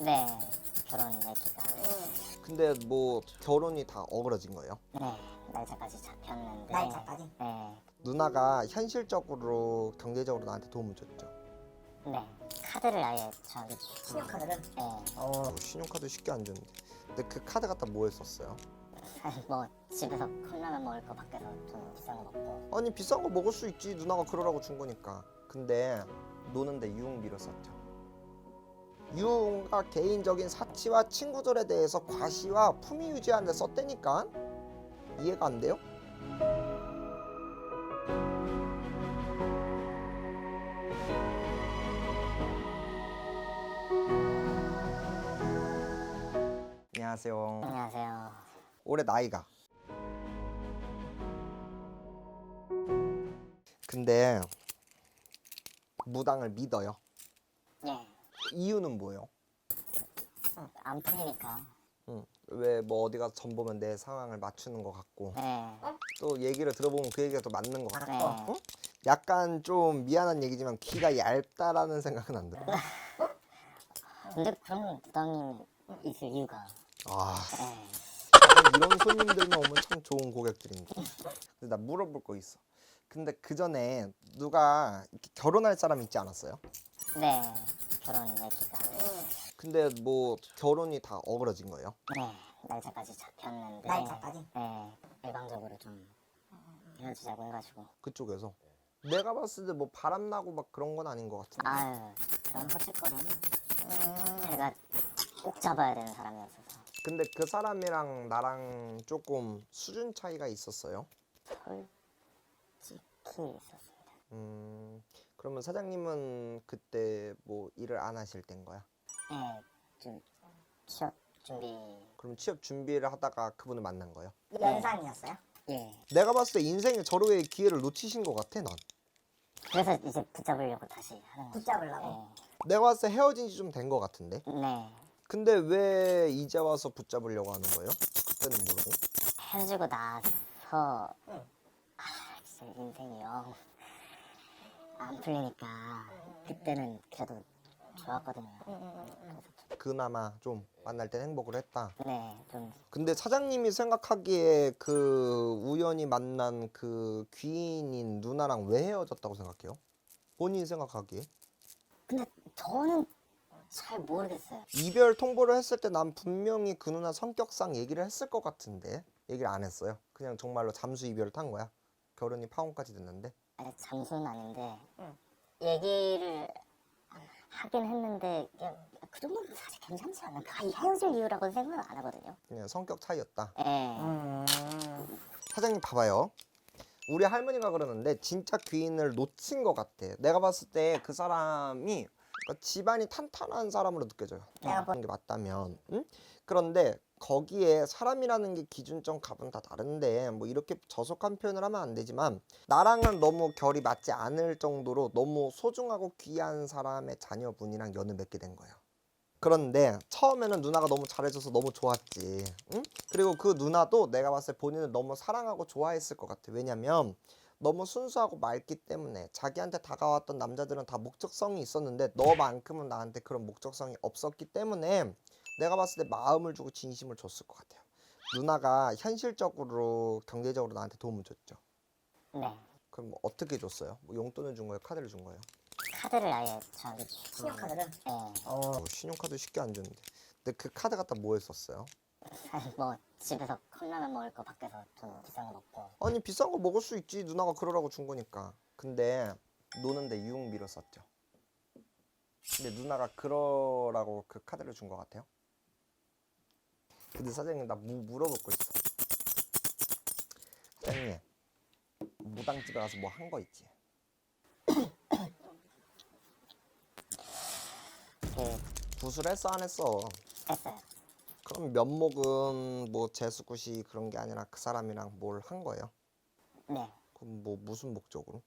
네, 결혼 얘기가 근데 뭐 결혼이 다 어그러진 거예요? 네 날짜까지 잡혔는데 날짜까지? 네, 누나가 현실적으로 경제적으로 나한테 도움을 줬죠. 네 카드를 아예 저기 신용카드를? 네 어. 어, 신용카드 쉽게 안 줬는데. 근데 그 카드 갖다 뭐 했었어요? 뭐 집에서 컵라면 먹을 거 밖에서 좀 비싼 거 먹고 아니 비싼 거 먹을 수 있지 누나가 그러라고 준 거니까. 근데 노는데 유흥비로 썼죠. 유흥과 개인적인 사치와 친구들에 대해서 과시와 품위 유지하는 데 썼다니까? 이해가 안 돼요? 안녕하세요. 안녕하세요 올해 나이가. 근데 무당을 믿어요. 예, 이유는 뭐예요? 안 풀리니까 응. 왜뭐 어디 가서 전 보면 내 상황을 맞추는 것 같고 네, 또 얘기를 들어보면 그 얘기가 또 맞는 것 같고 네. 어? 약간 좀 미안한 얘기지만 귀가 얇다라는 생각은 안 들어. 근데 그런 부당님이 있을 이유가 아 네. 이런 손님들만 오면 참 좋은 고객들인데. 근데 나 물어볼 거 있어. 근데 그 전에 누가 이렇게 결혼할 사람 있지 않았어요? 네 결혼 얘기가 근데 뭐 결혼이 다 어그러진 거예요? 네 날짜까지 잡혔는데 날짜까지? 네 일방적으로 좀 헤어지자고 해가지고 그쪽에서. 내가 봤을 때 뭐 바람 나고 막 그런 건 아닌 것 같은데. 아유 그런 허짓거리는 제가 꼭 잡아야 되는 사람이었어서 근데 그 사람이랑 나랑 조금 수준 차이가 있었어요. 솔직히 있었습니다 음, 그러면 사장님은 그때 뭐 일을 안 하실 땐 거야? 네 좀 취업 준비 그럼 취업 준비를 하다가 그분을 만난 거예요? 연상이었어요? 예 내가 봤을 때 인생의 절호의 기회를 놓치신 것 같아, 난. 그래서 이제 붙잡으려고 다시 하는 거죠 붙잡으려고? 내가 봤을 때 헤어진 지 좀 된 것 같은데. 네, 네. 근데 왜 이제 와서 붙잡으려고 하는 거예요? 그때는 모르고. 헤어지고 나서 응. 아 진짜 인생이 영 안 풀리니까 그때는 그래도 좋았거든요 그나마 좀 만날 땐 행복을 했다. 네 좀 근데 사장님이 생각하기에 그 우연히 만난 그 귀인인 누나랑 왜 헤어졌다고 생각해요? 본인이 생각하기에? 근데 저는 잘 모르겠어요 이별 통보를 했을 때 난 분명히 그 누나 성격상 얘기를 했을 것 같은데 얘기를 안 했어요. 그냥 정말로 잠수 이별을 탄 거야. 결혼이 파혼까지 됐는데. 아니 잠수는 아닌데 응. 얘기를 하긴 했는데 그냥 그 정도면 사실 괜찮지 않나 아, 이 헤어질 이유라고 생각은 안 하거든요 그냥 성격 차이였다. 예 음. 사장님 봐봐요. 우리 할머니가 그러는데 진짜 귀인을 놓친 것 같아. 내가 봤을 때 그 사람이 그러니까 집안이 탄탄한 사람으로 느껴져요. 내가 그런 게 맞다면. 응? 그런데 거기에 사람이라는 게 기준점 값은 다 다른데 뭐 이렇게 저속한 표현을 하면 안 되지만 나랑은 너무 결이 맞지 않을 정도로 너무 소중하고 귀한 사람의 자녀분이랑 연을 맺게 된 거예요. 그런데 처음에는 누나가 너무 잘해줘서 너무 좋았지. 응? 그리고 그 누나도 내가 봤을 때 본인을 너무 사랑하고 좋아했을 것 같아. 왜냐면 너무 순수하고 맑기 때문에 자기한테 다가왔던 남자들은 다 목적성이 있었는데 너만큼은 나한테 그런 목적성이 없었기 때문에 내가 봤을 때 마음을 주고 진심을 줬을 것 같아요. 누나가 현실적으로 경제적으로 나한테 도움을 줬죠. 네. 그럼 뭐 어떻게 줬어요? 뭐 용돈을 준 거예요? 카드를 준 거예요? 카드를 아예 저기 신용카드를? 예 어. 어, 신용카드 쉽게 안 줬는데. 근데 그 카드 갖다 뭐 했었어요? 사실 뭐 집에서 컵라면 먹을 거 밖에서 좀 비싼 거 먹고. 아니 비싼 거 먹을 수 있지. 누나가 그러라고 준 거니까. 근데 노는데 유흥비로 썼죠. 근데 누나가 그러라고 그 카드를 준 거 같아요. 근데 사장님 나 무, 물어볼 거 있어. 사장님 무당집에 가서 뭐 한 거 있지? 그 구슬 했어 안 했어? 했어요 그럼 면목은 뭐 재수굿이 그런 게 아니라 그 사람이랑 뭘 한 거예요? 네. 그럼 뭐 무슨 목적으로?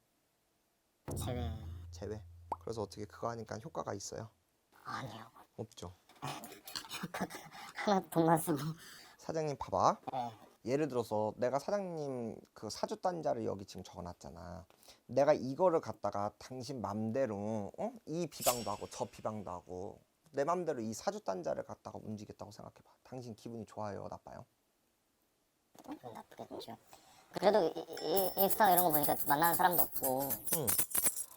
제외. 제외? 그래서 어떻게 그거 하니까 효과가 있어요? 아니요. 없죠. 하나 돈만 쓰고 사장님 봐봐. 예 예를 들어서 내가 사장님 그 사주 단자를 여기 지금 적어놨잖아. 내가 이거를 갖다가 당신 맘대로 어? 이 비방도 하고 저 비방도 하고 내 맘대로 이 사주단자를 갖다가 움직였다고 생각해봐. 당신 기분이 좋아요, 나빠요? 기분 나쁘겠죠. 그래도 이, 이, 인스타 이런 거 보니까 만나는 사람도 없고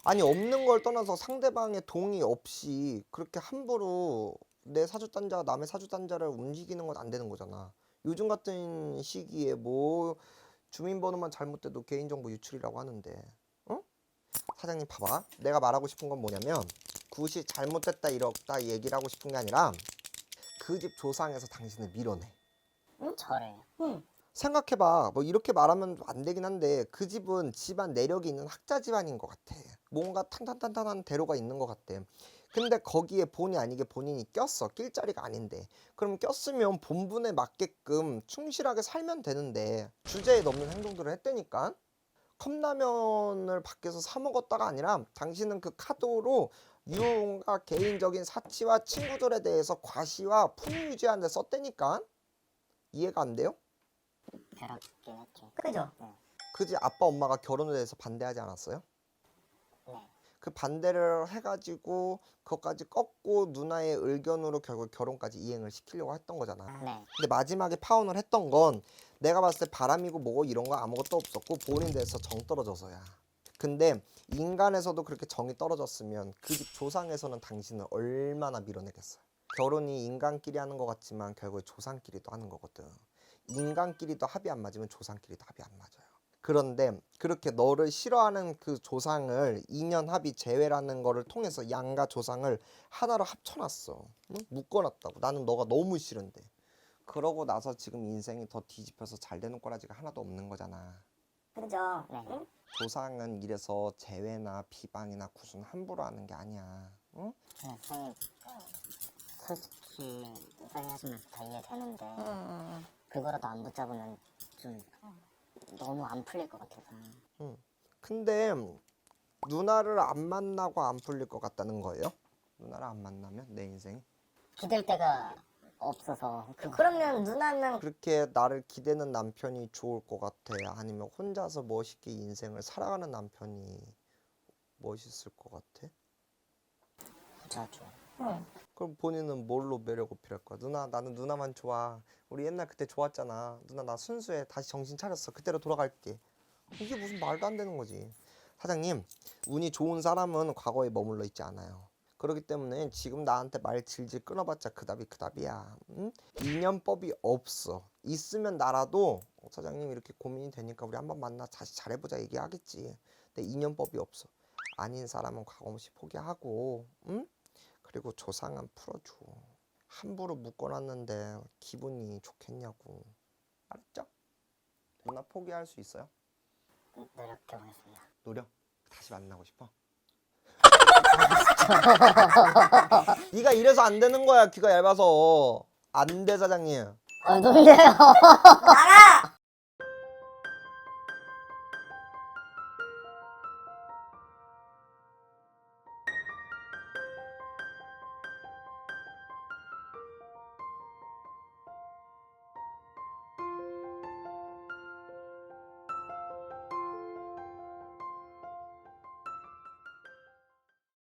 아니 없는 걸 떠나서 상대방의 동의 없이 그렇게 함부로 내 사주단자가 남의 사주단자를 움직이는 건 안 되는 거잖아. 요즘 같은 시기에 뭐 주민번호만 잘못돼도 개인정보 유출이라고 하는데, 어? 사장님 봐봐. 내가 말하고 싶은 건 뭐냐면 굳이 잘못됐다 이렇다 얘기를 하고 싶은 게 아니라 그 집 조상에서 당신을 밀어내. 응? 저를 응. 생각해봐. 뭐 이렇게 말하면 안 되긴 한데 그 집은 집안 내력이 있는 학자 집안인 것 같아. 뭔가 탄탄탄탄한 대로가 있는 것 같대. 근데 거기에 본의 아니게 본인이 꼈어. 낄 자리가 아닌데. 그럼 꼈으면 본분에 맞게끔 충실하게 살면 되는데 주제에 넘는 행동들을 했다니까. 컵라면을 밖에서 사 먹었다가 아니라 당신은 그 카드로 유흥과 개인적인 사치와 친구들에 대해서 과시와 품위 유지하는 데 썼다니까. 이해가 안 돼요? 그죠? 네. 그지 아빠 엄마가 결혼에 대해서 반대하지 않았어요? 네. 그 반대를 해가지고 그것까지 꺾고 누나의 의견으로 결국 결혼까지 이행을 시키려고 했던 거잖아. 네. 근데 마지막에 파혼을 했던 건 내가 봤을 때 바람이고 뭐고 이런 거 아무것도 없었고 본인 대해서 정 떨어져서야. 근데 인간에서도 그렇게 정이 떨어졌으면 그 집 조상에서는 당신을 얼마나 밀어내겠어요. 결혼이 인간끼리 하는 것 같지만 결국에 조상끼리도 하는 거거든. 인간끼리도 합이 안 맞으면 조상끼리도 합이 안 맞아요. 그런데 그렇게 너를 싫어하는 그 조상을 인연 합의 재회라는 거를 통해서 양가 조상을 하나로 합쳐놨어. 응? 묶어놨다고. 나는 너가 너무 싫은데. 그러고 나서 지금 인생이 더 뒤집혀서 잘 되는 꼬라지가 하나도 없는 거잖아. 그죠? 네. 응? 조상은 이래서 재회나 비방이나 구순 함부로 하는 게 아니야. 응? 네, 솔직히 하신 말씀 다 이해되는데 응. 그거라도 안 붙잡으면 좀 너무 안 풀릴 것 같아서 근데 누나를 안 만나고 안 풀릴 것 같다는 거예요? 누나를 안 만나면 내 인생이? 기댈 데가 없어서 그 그러면 누나는 그렇게 나를 기대는 남편이 좋을 것 같아? 아니면 혼자서 멋있게 인생을 살아가는 남편이 멋있을 것 같아? 자주 응. 그럼 본인은 뭘로 매력 어필할 거야? 누나 나는 누나만 좋아. 우리 옛날 그때 좋았잖아. 누나 나 순수해. 다시 정신 차렸어. 그때로 돌아갈게. 이게 무슨 말도 안 되는 거지. 사장님, 운이 좋은 사람은 과거에 머물러 있지 않아요. 그렇기 때문에 지금 나한테 말 질질 끊어봤자 그 답이 그 답이야. 응? 인연법이 없어. 있으면 나라도 어, 사장님 이렇게 고민이 되니까 우리 한번 만나 다시 잘해보자 얘기하겠지. 근데 인연법이 없어. 아닌 사람은 과거없이 포기하고, 응? 그리고 조상은 풀어줘. 함부로 묶어놨는데 기분이 좋겠냐고. 알았죠? 누나 포기할 수 있어요? 노력해보겠습니다 노력? 다시 만나고 싶어? 네가 이래서 안 되는 거야 귀가 얇아서. 안 돼 사장님. 아 놀래요. 나가!